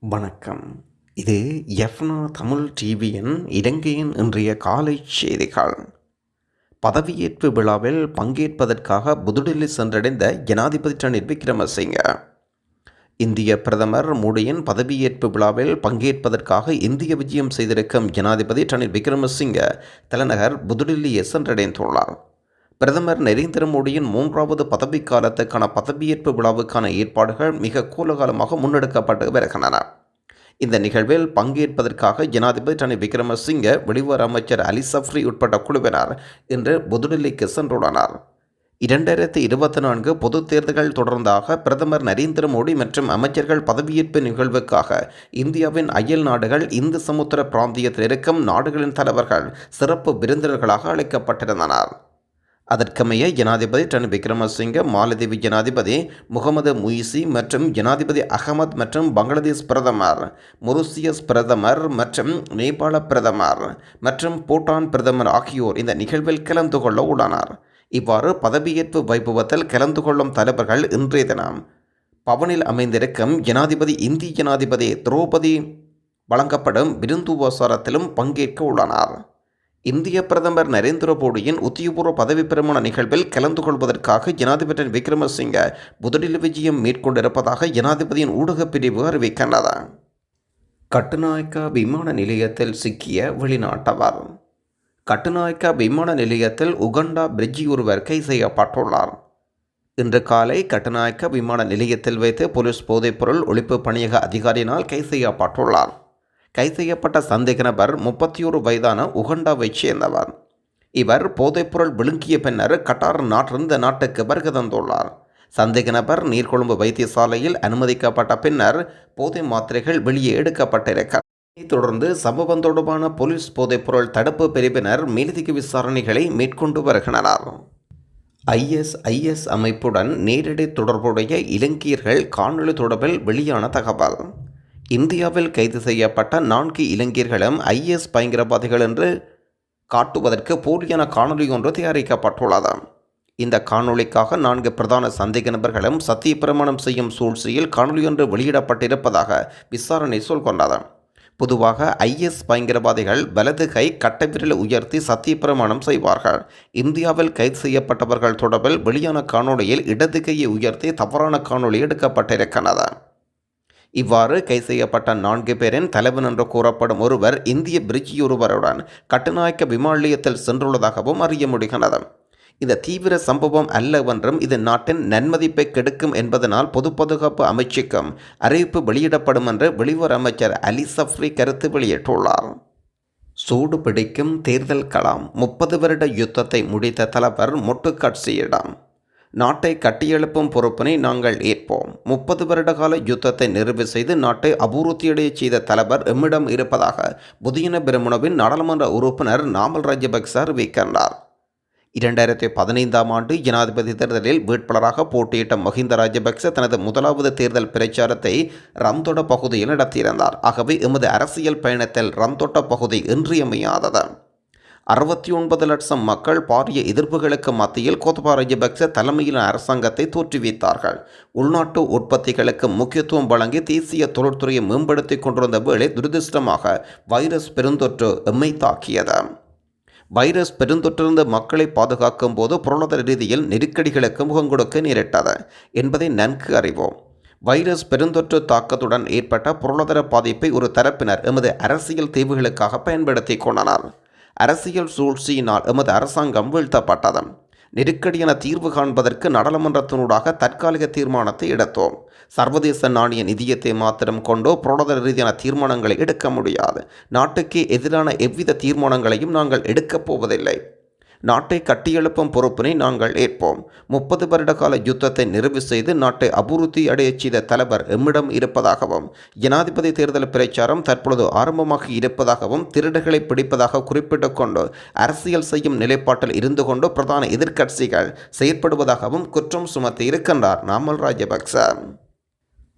வணக்கம். இது எஃப்னா தமிழ் டிவியின் இலங்கையின் இன்றைய காலை செய்திகள். பதவியேற்பு விழாவில் பங்கேற்பதற்காக புதுடில்லி சென்றடைந்த ஜனாதிபதி ரணில் விக்ரமசிங்க. இந்திய பிரதமர் மோடியின் பதவியேற்பு விழாவில் பங்கேற்பதற்காக இந்திய விஜயம் செய்திருக்கும் ஜனாதிபதி ரணில் விக்ரமசிங்க தலைநகர் புதுடில்லியை சென்றடைந்துள்ளார். பிரதமர் நரேந்திர மோடியின் மூன்றாவது பதவிக்காலத்துக்கான பதவியேற்பு விழாவுக்கான ஏற்பாடுகள் மிக கூலகாலமாக முன்னெடுக்கப்பட்டு வருகின்றன. இந்த நிகழ்வில் பங்கேற்பதற்காக ஜனாதிபதி ரணில் விக்ரமசிங்க வெளிவர அமைச்சர் அலி சஃப்ரி உட்பட்ட குழுவினர் இன்று புதுடில்லிக்கு சென்றுள்ளனர். இரண்டாயிரத்தி இருபத்தி நான்கு பொதுத் தேர்தல்கள் தொடர்ந்தாக பிரதமர் நரேந்திர மோடி மற்றும் அமைச்சர்கள் பதவியேற்பு நிகழ்வுக்காக இந்தியாவின் அயல் நாடுகள் இந்து சமுத்திர பிராந்தியத்தில் இருக்கும் நாடுகளின் தலைவர்கள் சிறப்பு விருந்தினர்களாக அழைக்கப்பட்டிருந்தனர். அதற்கமைய ஜனாதிபதி டன் விக்ரமசிங்க மாலத்தீவு ஜனாதிபதி முகமது முயிசி மற்றும் ஜனாதிபதி அகமது மற்றும் பங்களாதேஷ் பிரதமர் மொரிசியஸ் பிரதமர் மற்றும் நேபாள பிரதமர் மற்றும் பூட்டான் பிரதமர் ஆகியோர் இந்த நிகழ்வில் கலந்து கொள்ள உள்ளனர். இவ்வாறு பதவியேற்பு வைபவத்தில் கலந்து கொள்ளும் தலைவர்கள் இன்றைய தினம் பவனில் அமைந்திருக்கும் ஜனாதிபதி இந்திய ஜனாதிபதி திரௌபதி வழங்கப்படும் விருந்துபசாரத்திலும் பங்கேற்க உள்ளனர். இந்திய பிரதமர் நரேந்திர மோடியின் உத்தியபூர்வ பதவி பிரமாண நிகழ்வில் கலந்து கொள்வதற்காக ஜனாதிபதி விக்ரமசிங்க புதுடில்லி விஜயம் மேற்கொண்டிருப்பதாக ஜனாதிபதியின் ஊடகப் பிரிவு அறிவிக்கின்றது. கட்டுநாயக்கா விமான நிலையத்தில் சிக்கிய வெளிநாட்டவர். கட்டுநாயக்கா விமான நிலையத்தில் உகண்டா பிரிட்ஜி ஒருவர் கை செய்யப்பட்டுள்ளார். இன்று காலை கட்டுநாயக்க விமான நிலையத்தில் வைத்து போலீஸ் போதைப்பொருள் ஒழிப்பு பணியக அதிகாரியினால் கைது செய்யப்பட்டுள்ளார். கைது செய்யப்பட்ட சந்தேக நபர் முப்பத்தி ஒரு வயதான உகண்டாவைச் சேர்ந்தவர். இவர் போதைப்பொருள் விழுங்கிய பின்னர் கட்டார் நாட்டிலிருந்து நாட்டுக்கு வருகை தந்துள்ளார். சந்தேக நபர் நீர்கொழும்பு வைத்தியசாலையில் அனுமதிக்கப்பட்ட பின்னர் போதை மாத்திரைகள் வெளியே எடுக்கப்பட்டிருக்கிறார் இதைத் தொடர்ந்து சம்பவம் தொடர்பான போலீஸ் போதைப்பொருள் தடுப்பு பிரிவினர் மேலதிக விசாரணைகளை மேற்கொண்டு வருகின்றனர். ஐஎஸ்ஐஎஸ் அமைப்புடன் நேரடி தொடர்புடைய இலங்கையர்கள் காணொலி தொடர்பில் வெளியான தகவல். இந்தியாவில் கைது செய்யப்பட்ட நான்கு இளைஞர்களும் ஐஎஸ் பயங்கரவாதிகள் என்று காட்டுவதற்கு போலியான காணொலி ஒன்று தயாரிக்கப்பட்டுள்ளது. இந்த காணொளிக்காக நான்கு பிரதான சந்தேக நபர்களும் சத்திய பிரமாணம் செய்யும் சூழ்ச்சியில் காணொலியொன்று வெளியிடப்பட்டிருப்பதாக விசாரணை சொல்கொண்டது பொதுவாக ஐஎஸ் பயங்கரவாதிகள் வலது கை கட்டவிரலை உயர்த்தி சத்திய பிரமாணம் செய்வார்கள். இந்தியாவில் கைது செய்யப்பட்டவர்கள் தொடர்பில் வெளியான காணொளியில் இடது கையை உயர்த்தி தவறான காணொளி எடுக்கப்பட்டிருக்கிறது. இவ்வாறு கை செய்யப்பட்ட நான்கு பேரின் தலைவன் என்று கூறப்படும் ஒருவர் இந்திய பிரிட்ஜியொருவருடன் கட்டுநாயக்க விமானியத்தில் சென்றுள்ளதாகவும் அறிய முடிகிறது. இந்த தீவிர சம்பவம் அல்லவென்றும் இது நாட்டின் நன்மதிப்பை கெடுக்கும் என்பதனால் பொது பாதுகாப்பு அமைச்சுக்கும் அறிவிப்பு வெளியிடப்படும் என்று வெளியுறவு அமைச்சர் அலி சஃப்ரி கருத்து வெளியிட்டுள்ளார். சூடு பிடிக்கும் தேர்தல் களம் முப்பது வருட யுத்தத்தை முடித்த தலைவர் மொட்டுக்கட்சியிடம் நாட்டை கட்டியெழுப்பும் பொறுப்பினை நாங்கள் ஏற்போம். முப்பது வருடகால யுத்தத்தை நிறைவு செய்து நாட்டை அபூர்த்தியடைய செய்த தலைவர் எம்மிடம் இருப்பதாக புதியன பெருமுனவின் நாடாளுமன்ற உறுப்பினர் நாமல் ராஜபக்ச அறிவிக்கின்றார். இரண்டாயிரத்தி பதினைந்தாம் ஆண்டு ஜனாதிபதி தேர்தலில் வேட்பாளராக போட்டியிட்ட மஹிந்த ராஜபக்ச தனது முதலாவது தேர்தல் பிரச்சாரத்தை ரம்தொட பகுதியில் நடத்தியிருந்தார். ஆகவே எமது அரசியல் பயணத்தில் ரம்தொட்ட பகுதி இன்றியமையாதது. அறுபத்தி ஒன்பது லட்சம் மக்கள் பாரிய எதிர்ப்புகளுக்கு மத்தியில் கோத்தபா ராஜபக்ச தலைமையிலான அரசாங்கத்தை தோற்றுவித்தார்கள். உள்நாட்டு உற்பத்திகளுக்கு முக்கியத்துவம் வழங்கி தேசிய தொழில்துறையை மேம்படுத்திக் கொண்டிருந்த வேளை துரதிருஷ்டமாக வைரஸ் பெருந்தொற்று எம்மை தாக்கியது. வைரஸ் பெருந்தொற்றிலிருந்து மக்களை பாதுகாக்கும் போது பொருளாதார ரீதியில் நெருக்கடிகளுக்கு முகம் கொடுக்க நேரிட்டது என்பதை நன்கு அறிவோம். வைரஸ் பெருந்தொற்று தாக்கத்துடன் ஏற்பட்ட பொருளாதார பாதிப்பை ஒரு தரப்பினர் எமது அரசியல் தீவுகளுக்காக பயன்படுத்தி கொண்டனர். அரசியல் சூழ்ச்சியினால் எமது அரசாங்கம் வீழ்த்தப்பட்டது. நெருக்கடியான தீர்வு காண்பதற்கு நாடாளுமன்றத்தினூடாக தற்காலிக தீர்மானத்தை எடுத்தோம். சர்வதேச நாணய நிதியத்தை மாத்திரம் கொண்டோ பொருளாதார ரீதியான தீர்மானங்களை எடுக்க முடியாது. நாட்டுக்கு எதிரான எவ்வித தீர்மானங்களையும் நாங்கள் எடுக்கப் போவதில்லை. நாட்டை கட்டியெழுப்பும் பொறுப்பினை நாங்கள் ஏற்போம். முப்பது வருட கால யுத்தத்தை நிறைவு செய்து நாட்டை அபிவிருத்தி அடையச் செய்த தலைவர் எம்மிடம் இருப்பதாகவும் ஜனாதிபதி தேர்தல் பிரச்சாரம் தற்பொழுது ஆரம்பமாக இருப்பதாகவும் திருடர்களை பிடிப்பதாக குறிப்பிட்டுக் கொண்டு அரசியல் செய்யும் நிலைப்பாட்டில் இருந்து கொண்டு பிரதான எதிர்க்கட்சிகள் செயற்படுவதாகவும் குற்றம் சுமத்தி இருக்கின்றார் நாமல் ராஜபக்ச.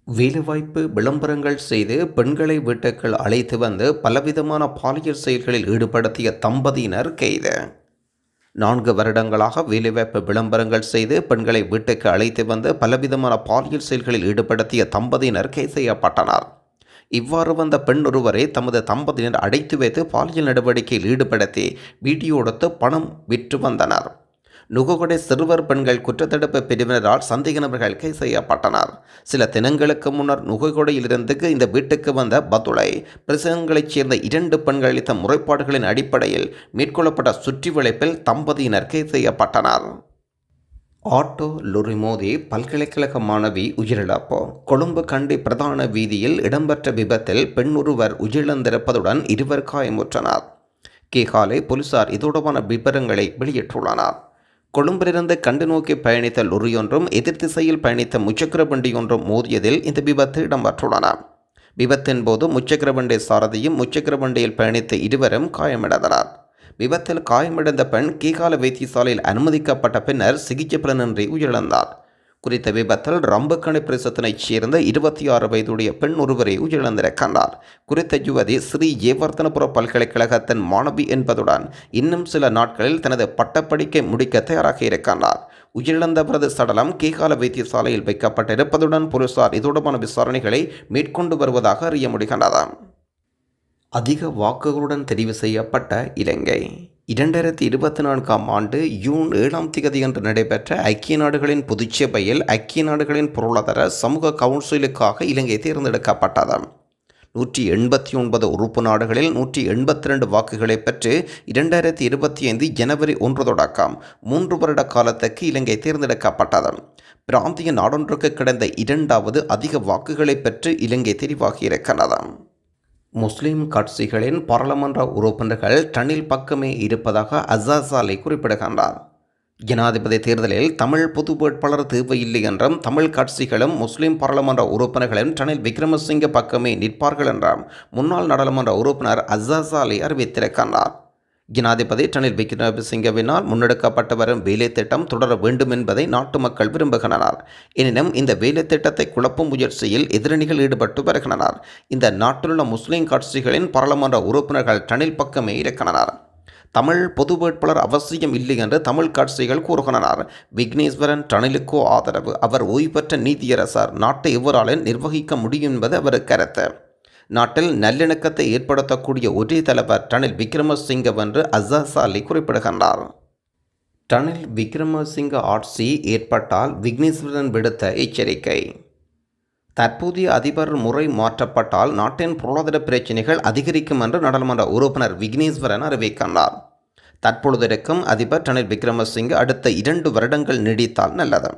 வேலைவாய்ப்பு விளம்பரங்கள் செய்து பெண்களை வீட்டுக்குள் அழைத்து வந்து பலவிதமான பாலியல் செயல்களில் ஈடுபடுத்திய தம்பதியினர் கைது. நான்கு வருடங்களாக வேலைவாய்ப்பு விளம்பரங்கள் செய்து பெண்களை வீட்டுக்கு அழைத்து வந்து பலவிதமான பாலியல் செயல்களில் ஈடுபடுத்திய தம்பதியினர் கை செய்யப்பட்டனர் இவ்வாறு வந்த பெண் ஒருவரை தமது தம்பதியினர் அடைத்து வைத்து பாலியல் நடவடிக்கையில் ஈடுபடுத்தி வீடியோ எடுத்து பணம் விற்று வந்தனர். நுககொடை சிறுவர் பெண்கள் குற்றத்தடுப்பு பிரிவினரால் சந்தேக நபர்கள் கைது செய்யப்பட்டனர். சில தினங்களுக்கு முன்னர் நுககொடையிலிருந்து இந்த வீட்டுக்கு வந்த பத்துளை பிரசங்களைச் சேர்ந்த இரண்டு பெண்கள் அளித்த முறைப்பாடுகளின் அடிப்படையில் மேற்கொள்ளப்பட்ட சுற்றி வளைப்பில் தம்பதியினர் கைது செய்யப்பட்டனர். ஆட்டோ லொரி மோதி பல்கலைக்கழக மாணவி உயிரிழப்பு. கொழும்பு கண்டி பிரதான வீதியில் இடம்பெற்ற விபத்தில் பெண் ஒருவர் உயிரிழந்திருப்பதுடன் இருவர் காயமுற்றனர். கேகாலை போலீசார் இதோடமான விவரங்களை வெளியிட்டுள்ளனர். கொழும்பிலிருந்து கண்டு நோக்கி பயணித்த லொரியொன்றும் எதிர் திசையில் பயணித்த முச்சக்கர வண்டியொன்றும் மோதியதில் இந்த விபத்து இடம்பெற்றுள்ளன. விபத்தின் போது முச்சக்கர வண்டி சாரதியும் முச்சக்கர வண்டியில் பயணித்த இருவரும் காயமடைந்தனர். விபத்தில் காயமடைந்த பெண் கீகால வைத்தியசாலையில் அனுமதிக்கப்பட்ட பின்னர் சிகிச்சை பலனின்றி உயிரிழந்தார். குறித்த விபத்தில் ரம்புக்கணி பிரசத்தினைச் சேர்ந்த இருபத்தி ஆறு வயதுடைய பெண் ஒருவரை உயிரிழந்திருக்கின்றார் குறித்த யுவதி ஸ்ரீ ஏவர்த்தனபுர பல்கலைக்கழகத்தின் மாணவி என்பதுடன் இன்னும் சில நாட்களில் தனது பட்டப்படிக்கை முடிக்க தயாராக இருக்கின்றார் உயிரிழந்தவரது சடலம் கீகால வைத்தியசாலையில் வைக்கப்பட்டிருப்பதுடன் போலீசார் இதோடமான விசாரணைகளை மேற்கொண்டு வருவதாக அறிய முடிகின்றது. அதிக வாக்குகளுடன் தெரிவு செய்யப்பட்ட இலங்கை. இரண்டாயிரத்தி இருபத்தி நான்காம் ஆண்டு ஜூன் ஏழாம் திகதி அன்று நடைபெற்ற ஐக்கிய நாடுகளின் பொதுச்சபையில் ஐக்கிய நாடுகளின் பொருளாதார சமூக கவுன்சிலுக்காக இலங்கை தேர்ந்தெடுக்கப்பட்டது. நூற்றி எண்பத்தி ஒன்பது உறுப்பு நாடுகளில் நூற்றி எண்பத்தி ரெண்டு வாக்குகளை பெற்று இரண்டாயிரத்தி இருபத்தி ஐந்து ஜனவரி ஒன்று தொடக்கம் மூன்று வருட காலத்துக்கு இலங்கை தேர்ந்தெடுக்கப்பட்டது. பிராந்திய நாடொன்றுக்கு கிடைந்த இரண்டாவது அதிக வாக்குகளை பெற்று இலங்கை தெரிவாகியிருக்கிறது. முஸ்லிம் கட்சிகளின் பாராளுமன்ற உறுப்பினர்கள் டனில் பக்கமே இருப்பதாக அசாஸ் குறிப்பிடுகின்றார். ஜனாதிபதி தேர்தலில் தமிழ் பொது வேட்பாளர் தேவையில்லை என்றும் தமிழ் கட்சிகளும் முஸ்லிம் பாராளுமன்ற உறுப்பினர்களும் டனில் விக்ரமசிங்க பக்கமே நிற்பார்கள் என்றும் முன்னாள் நாடாளுமன்ற உறுப்பினர் அசாஸ் அறிவித்திருக்கின்றார். ஜனாதிபதி ரணில் விக்ரமசிங்கவினால் முன்னெடுக்கப்பட்டு வரும் வேலை திட்டம் தொடர வேண்டும் என்பதை நாட்டு மக்கள் விரும்புகின்றனர். எனினும் இந்த வேலை திட்டத்தை குழப்பும் முயற்சியில் எதிரணிகள் ஈடுபட்டு வருகின்றனர். இந்த நாட்டிலுள்ள முஸ்லிம் கட்சிகளின் பாராளுமன்ற உறுப்பினர்கள் ரணில் பக்கமே இருக்கின்றனர். தமிழ் பொது வேட்பாளர் அவசியம் இல்லை என்று தமிழ் கட்சிகள் கூறுகின்றனர். விக்னேஸ்வரன் ரணிலுக்கோ ஆதரவு. அவர் ஓய்வு பெற்ற நீதியரசர் நாட்டை எவ்வாறு நிர்வகிக்க முடியும் என்பது அவர் கருத்து. நாட்டில் நல்லிணக்கத்தை ஏற்படுத்தக்கூடிய ஒரே தலைவர் ரணில் விக்ரமசிங்கவென்று அசாஸ் அலி குறிப்பிடுகின்றார். ரணில் விக்ரமசிங்க ஆட்சி ஏற்பட்டால் விக்னேஸ்வரன் விடுத்த எச்சரிக்கை. தற்போதைய அதிபர் முறை மாற்றப்பட்டால் நாட்டின் பொருளாதார பிரச்சினைகள் அதிகரிக்கும் என்று நாடாளுமன்ற உறுப்பினர் விக்னேஸ்வரன் அறிவிக்கின்றார். தற்பொழுது இருக்கும் அதிபர் ரணில் விக்ரமசிங்க அடுத்த இரண்டு வருடங்கள் நீடித்தால் நல்லது.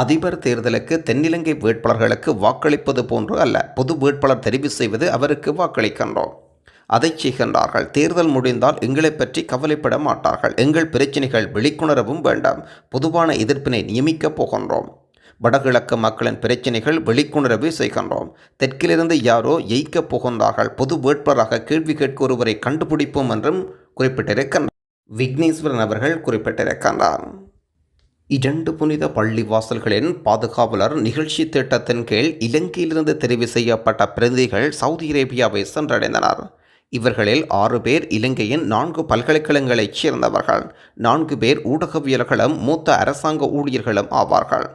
அதிபர் தேர்தலுக்கு தென்னிலங்கை வேட்பாளர்களுக்கு வாக்களிப்பது போன்று அல்ல. பொது வேட்பாளர் தெரிவு செய்வது அவருக்கு வாக்களிக்கின்றோம். அதை செய்கின்றார்கள். தேர்தல் முடிந்தால் எங்களை பற்றி கவலைப்பட மாட்டார்கள். எங்கள் பிரச்சினைகள் வெளிக்கொணரவும் வேண்டாம். பொதுவான எதிர்ப்பினை நியமிக்கப் போகின்றோம். வடகிழக்கு மக்களின் பிரச்சனைகள் வெளிக்கொணரவே செய்கின்றோம். தெற்கிலிருந்து யாரோ எய்க்கப் போகின்றார்கள். பொது வேட்பாளராக கேள்வி கேட்க ஒருவரை கண்டுபிடிப்போம் என்றும் குறிப்பிட்டிருக்கின்றார் விக்னேஸ்வரன் அவர்கள் குறிப்பிட்டிருக்கின்றார். இரண்டு புனித பள்ளிவாசல்களின் பாதுகாவலர் நிகழ்ச்சி திட்டத்தின் கீழ் இலங்கையிலிருந்து தெரிவு செய்யப்பட்ட பிரதிநிதிகள் சவுதி அரேபியாவை சென்றடைந்தனர். இவர்களில் ஆறு பேர் இலங்கையின் நான்கு பல்கலைக்கழகங்களைச் சேர்ந்தவர்கள் நான்கு பேர் ஊடகவியலர்களும் மூத்த அரசாங்க ஊழியர்களும் ஆவார்கள்.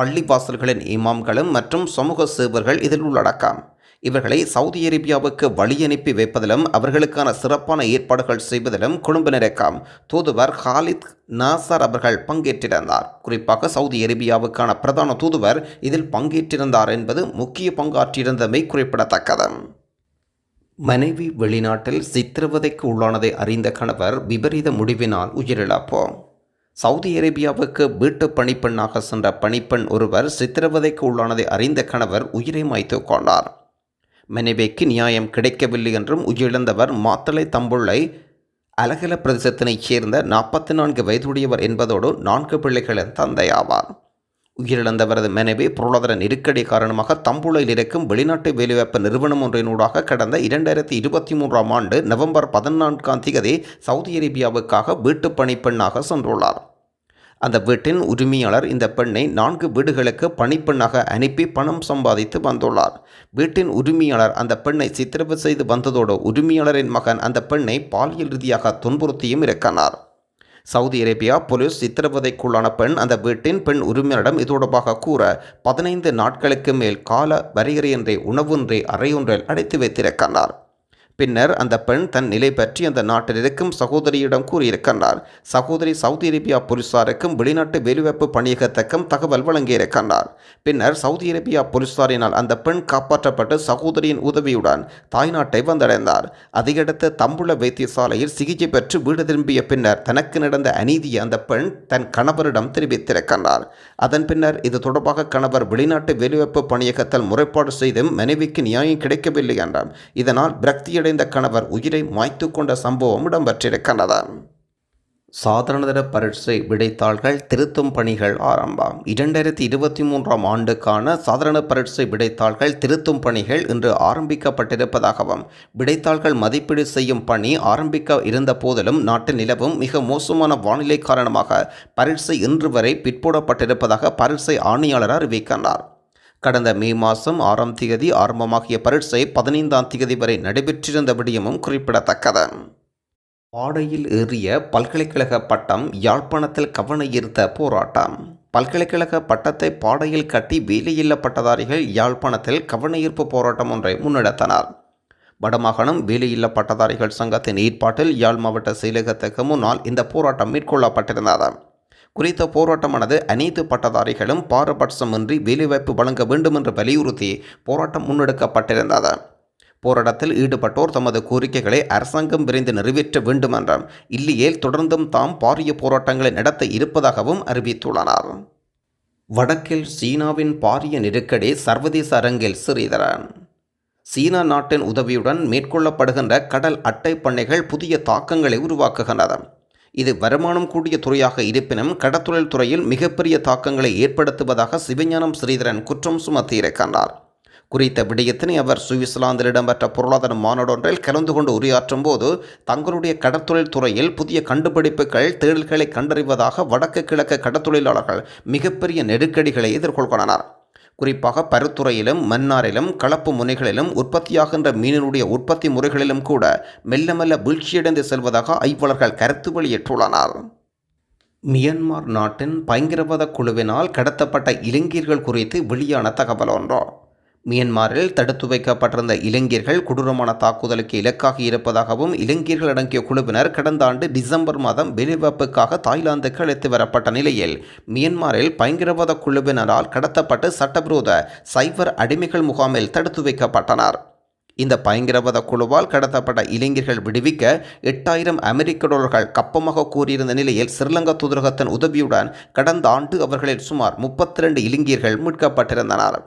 பள்ளிவாசல்களின் இமாம்களும் மற்றும் சமூக சேவர்கள் இதில் உள்ளடக்கம். இவர்களை சவுதி அரேபியாவுக்கு வழி அனுப்பி வைப்பதிலும் அவர்களுக்கான சிறப்பான ஏற்பாடுகள் செய்வதிலும் குழும்பினருக்காம் தூதுவர் ஹாலித் நாசர் அவர்கள் பங்கேற்றிருந்தார். குறிப்பாக சவுதி அரேபியாவுக்கான பிரதான தூதுவர் இதில் பங்கேற்றிருந்தார் என்பது முக்கிய பங்காற்றியிருந்தமை குறிப்பிடத்தக்கது. மனைவி வெளிநாட்டில் சித்திரவதைக்கு உள்ளானதை அறிந்த கணவர் விபரீத முடிவினால் உயிரிழப்போம் சவுதி அரேபியாவுக்கு வீட்டு பணிப்பெண்ணாக சென்ற பணிப்பெண் ஒருவர் சித்திரவதைக்கு உள்ளானதை அறிந்த கணவர் உயிரை மாய்த்து கொண்டார். மனைவிக்கு நியாயம் கிடைக்கவில்லை என்றும் உயிரிழந்தவர் மாத்தளை தம்புள்ளை அலகல பிரதேசத்தினைச் சேர்ந்த நாற்பத்தி நான்கு வயதுடையவர் என்பதோடு நான்கு பிள்ளைகளின் தந்தையாவார். உயிரிழந்தவரது மனைவி பொருளாதார நெருக்கடி காரணமாக தம்புளையில் இருக்கும் வெளிநாட்டு வேலைவாய்ப்பு நிறுவனம் ஒன்றினூடாக கடந்த இரண்டாயிரத்தி இருபத்தி மூன்றாம் ஆண்டு நவம்பர் பதினான்காம் தேதி சவுதி அரேபியாவுக்காக வீட்டு பணிப்பெண்ணாக சென்றுள்ளார். அந்த வீட்டின் உரிமையாளர் இந்த பெண்ணை நான்கு வீடுகளுக்கு பணிப்பெண்ணாக அனுப்பி பணம் சம்பாதித்து வந்துள்ளார். வீட்டின் உரிமையாளர் அந்த பெண்ணை சித்திரவு செய்து வந்ததோடு உரிமையாளரின் மகன் அந்த பெண்ணை பாலியல் ரீதியாக துன்புறுத்தியும் இருக்கிறார் சவுதி அரேபியா போலீஸ் சித்திரவதைக்குள்ளான பெண் அந்த வீட்டின் பெண் உரிமையாளரிடம் இது தொடர்பாக கூற பதினைந்து நாட்களுக்கு மேல் கால வரையறையின்றி உணவின்றி அறையொன்றில் அடைத்து வைத்திருக்கிறார். பின்னர் அந்த பெண் தன் நிலை பற்றி அந்த நாட்டில் இருக்கும் சகோதரியிடம் கூறியிருக்கின்றார். சகோதரி சவுதி அரேபியா போலீசாருக்கும் வெளிநாட்டு வெளிவப்பு பணியகத்துக்கும் தகவல் வழங்கியிருக்கின்றார். பின்னர் சவுதி அரேபியா போலீசாரினால் அந்த பெண் காப்பாற்றப்பட்டு சகோதரியின் உதவியுடன் தாய்நாட்டை வந்தடைந்தார். அதையடுத்து தம்புள வைத்தியசாலையில் சிகிச்சை பெற்று வீடு திரும்பிய பின்னர் தனக்கு நடந்த அநீதியை அந்த பெண் தன் கணவரிடம் தெரிவித்திருக்கின்றார். அதன் பின்னர் இது தொடர்பாக கணவர் வெளிநாட்டு வெளிவப்பு பணியகத்தில் முறைப்பாடு செய்தும் மனைவிக்கு நியாயம் கிடைக்கவில்லை என்றார். இதனால் காயமடைந்த கணவர் உயிரை மாய்த்து கொண்ட சம்பவம் இடம்பெற்றிருக்கிறது சாதாரணதர பரீட்சை விடைத்தாள்கள் திருத்தும் பணிகள் ஆரம்பம். இரண்டாயிரத்தி இருபத்தி மூன்றாம் ஆண்டுக்கான சாதாரண பரீட்சை விடைத்தாள்கள் திருத்தும் பணிகள் இன்று ஆரம்பிக்கப்பட்டிருப்பதாகவும் விடைத்தாள்கள் மதிப்பீடு செய்யும் பணி ஆரம்பிக்க இருந்த போதிலும் நாட்டில் நிலவும் மிக மோசமான வானிலை காரணமாக பரீட்சை இன்று வரை பிற்போடப்பட்டிருப்பதாக பரீட்சை ஆணையாளர் அறிவிக்கின்றார். கடந்த மே மாதம் ஆறாம் தேதி ஆரம்பமாகிய பரீட்சை பதினைந்தாம் தேதி வரை நடைபெற்றிருந்த விடயமும் குறிப்பிடத்தக்கது. பாடையில் ஏறிய பல்கலைக்கழக பட்டம் யாழ்ப்பாணத்தில் கவன ஈர்த்த போராட்டம். பல்கலைக்கழக பட்டத்தை பாடையில் கட்டி வேலையில்லா பட்டதாரிகள் யாழ்ப்பாணத்தில் கவன ஈர்ப்பு போராட்டம் ஒன்றை முன்னெடுத்தனர். வடமாகாணம் வேலையில்லா பட்டதாரிகள் சங்கத்தின் ஏற்பாட்டில் யாழ் மாவட்ட செயலகத்துக்கு முன்னால் இந்த போராட்டம் மேற்கொள்ளப்பட்டிருந்தது. குறித்த போராட்டமானது அனைத்து பட்டதாரிகளும் பாரபட்சமின்றி வேலைவாய்ப்பு வழங்க வேண்டும் என்று வலியுறுத்தி போராட்டம் முன்னெடுக்கப்பட்டிருந்தது. போராட்டத்தில் ஈடுபட்டோர் தமது கோரிக்கைகளை அரசாங்கம் விரைந்து நிறைவேற்ற வேண்டும் என்றும் இல்லையேல் தொடர்ந்தும் தாம் பாரிய போராட்டங்களை நடத்த இருப்பதாகவும் அறிவித்துள்ளனர். வடக்கில் சீனாவின் பாரிய நெருக்கடி சர்வதேச அரங்கில் சிறிதரன் சீனா நாட்டின் உதவியுடன் மேற்கொள்ளப்படுகின்ற கடல் அட்டை பண்ணைகள் புதிய தாக்கங்களை உருவாக்குகின்றன. இது வருமானம் கூடிய துறையாக இருப்பினும் கடத்தொழில் துறையில் மிகப்பெரிய தாக்கங்களை ஏற்படுத்துவதாக சிவஞானம் ஸ்ரீதரன் குற்றம் சுமத்தியிருக்கின்றார் குறித்த விடயத்தினை அவர் சுவிட்சர்லாந்தில் இடம்பெற்ற பொருளாதார மாநாடொன்றில் கலந்து கொண்டு உரையாற்றும் போது தங்களுடைய கடற்தொழில் துறையில் புதிய கண்டுபிடிப்புகள் தேடல்களை கண்டறிவதாக வடக்கு கிழக்கு கடற்தொழிலாளர்கள் மிகப்பெரிய நெருக்கடிகளை எதிர்கொள்கின்றனர். குறிப்பாக பருத்துறையிலும் மன்னாரிலும் கலப்பு முனைகளிலும் உற்பத்தியாகின்ற மீனினுடைய உற்பத்தி முறைகளிலும் கூட மெல்ல மெல்ல வீழ்ச்சியடைந்து செல்வதாக ஆய்வாளர்கள் கருத்து வெளியிட்டுள்ளனர். மியன்மார் நாட்டின் பயங்கரவாத குழுவினால் கடத்தப்பட்ட இளைஞர்கள் குறித்து வெளியான தகவல் ஒன்றோ. மியன்மாரில் தடுத்து வைக்கப்பட்டிருந்த இளைஞர்கள் கொடூரமான தாக்குதலுக்கு இலக்காகி இருப்பதாகவும் இளைஞர்கள் அடங்கிய குழுவினர் கடந்த ஆண்டு டிசம்பர் மாதம் வேலைவாய்ப்புக்காக தாய்லாந்துக்கு அழைத்து வரப்பட்ட நிலையில் மியன்மாரில் பயங்கரவாத குழுவினரால் கடத்தப்பட்டு சட்டவிரோத சைபர் அடிமைகள் முகாமில் தடுத்து வைக்கப்பட்டனர். இந்த பயங்கரவாத குழுவால் கடத்தப்பட்ட இளைஞர்கள் விடுவிக்க எட்டாயிரம் அமெரிக்க டாலர்கள் கப்பமாக கூறியிருந்த நிலையில் ஸ்ரீலங்கா தூதரகத்தின் உதவியுடன் கடந்த ஆண்டு அவர்களில் சுமார் முப்பத்தி ரெண்டு இளைஞர்கள் மீட்கப்பட்டிருந்தனர்.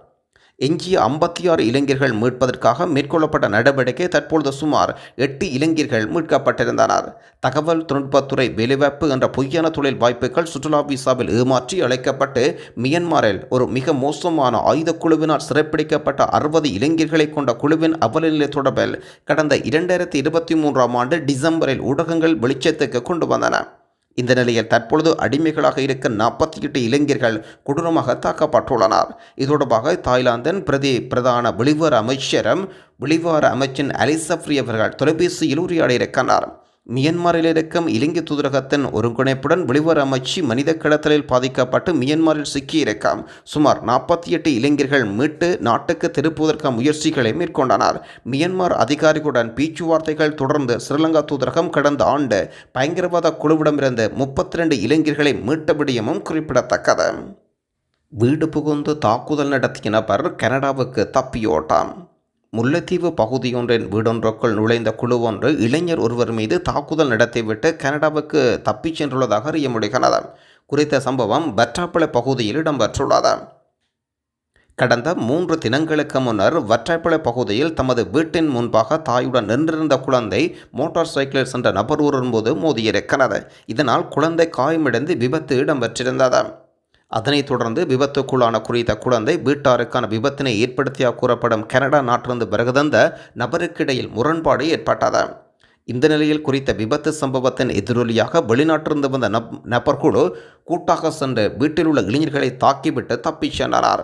எஞ்சிய ஐம்பத்தி ஆறு இளைஞர்கள் மீட்பதற்காக மேற்கொள்ளப்பட்ட நடவடிக்கை தற்பொழுது சுமார் எட்டு இளைஞர்கள் மீட்கப்பட்டிருந்தனர். தகவல் தொழில்நுட்பத்துறை வேலைவாய்ப்பு என்ற பொய்யான தொழில் வாய்ப்புகள் சுற்றுலா விசாவில் ஏமாற்றி அழைக்கப்பட்டு மியன்மாரில் ஒரு மிக மோசமான ஆயுத குழுவினால் சிறைப்பிடிக்கப்பட்ட அறுபது இளைஞர்களை கொண்ட குழுவின் அவலநிலை தொடர்பில் கடந்த இரண்டாயிரத்தி இருபத்தி மூன்றாம் ஆண்டு டிசம்பரில் ஊடகங்கள் வெளிச்சத்துக்கு கொண்டு வந்தன. இந்த நிலையில் தற்பொழுது அடிமைகளாக இருக்க நாற்பத்தி எட்டு இளைஞர்கள் கொடூரமாக தாக்கப்பட்டுள்ளனர். இது தொடர்பாக தாய்லாந்தின் பிரதி பிரதான வெளிவார அமைச்சரும் வெளிவார அமைச்சன் அலிசப்ரி அவர்கள் தொலைபேசியில் உரையாடியிருக்கிறார். மியன்மாரில் இருக்கும் இலங்கை தூதரகத்தின் ஒருங்கிணைப்புடன் வெளிவர அமைச்சு மனித கடத்தலில் பாதிக்கப்பட்டு மியன்மாரில் சிக்கியிருக்காம் சுமார் நாற்பத்தி எட்டு இளைஞர்கள் மீட்டு நாட்டுக்கு திருப்புவதற்கான முயற்சிகளை மேற்கொண்டனர். மியன்மார் அதிகாரிகளுடன் பேச்சுவார்த்தைகள் தொடர்ந்து ஸ்ரீலங்கா தூதரகம் கடந்த ஆண்டு பயங்கரவாத குழுவிடமிருந்து முப்பத்தி ரெண்டு இளைஞர்களை மீட்ட விடயமும் குறிப்பிடத்தக்கது. வீடு புகுந்து தாக்குதல் நடத்திய நபர் கனடாவுக்கு தப்பியோட்டான். முல்லைத்தீவு பகுதியொன்றின் வீடொன்றுக்குள் நுழைந்த குழு ஒன்று இளைஞர் ஒருவர் மீது தாக்குதல் நடத்திவிட்டு கனடாவுக்கு தப்பிச் சென்றுள்ளதாக அறிய முடிகிறது. குறித்த சம்பவம் வற்றாப்பளை பகுதியில் இடம்பெற்றுள்ளது. கடந்த மூன்று தினங்களுக்கு முன்னர் வற்றாப்பளை பகுதியில் தமது வீட்டின் முன்பாக தாயுடன் நின்றிருந்த குழந்தை மோட்டார் சைக்கிளில் சென்ற நபர் ஒருவரின் போது மோதியிருக்கிறது. இதனால் குழந்தை காயமடைந்து விபத்து இடம்பெற்றிருந்தது. அதனைத் தொடர்ந்து விபத்துக்குள்ளான குறித்த குழந்தை வீட்டாருக்கான விபத்தினை ஏற்படுத்தியாக கூறப்படும் கனடா நாட்டிலிருந்து பிறகுதந்த நபருக்கிடையில் முரண்பாடு ஏற்பட்டது. இந்த நிலையில் குறித்த விபத்து சம்பவத்தின் எதிரொலியாக வெளிநாட்டிலிருந்து வந்த நப் நபர்குழு கூட்டாக சென்று வீட்டில் உள்ள இளைஞர்களை தாக்கிவிட்டு தப்பிச் சென்றனர்.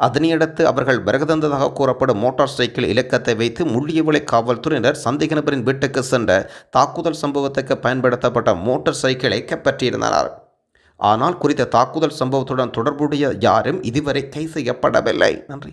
அதனையடுத்து அவர்கள் விறகுதந்ததாக கூறப்படும் மோட்டார் சைக்கிள் இலக்கத்தை வைத்து முள்ளியவிளை காவல்துறையினர் சந்தேக நபரின் வீட்டுக்கு சென்ற தாக்குதல் சம்பவத்துக்கு பயன்படுத்தப்பட்ட மோட்டார் சைக்கிளை கைப்பற்றியிருந்தனர். ஆனால் குறித்த தாக்குதல் சம்பவத்துடன் தொடர்புடைய யாரும் இதுவரை கை செய்யப்படவில்லை. நன்றி.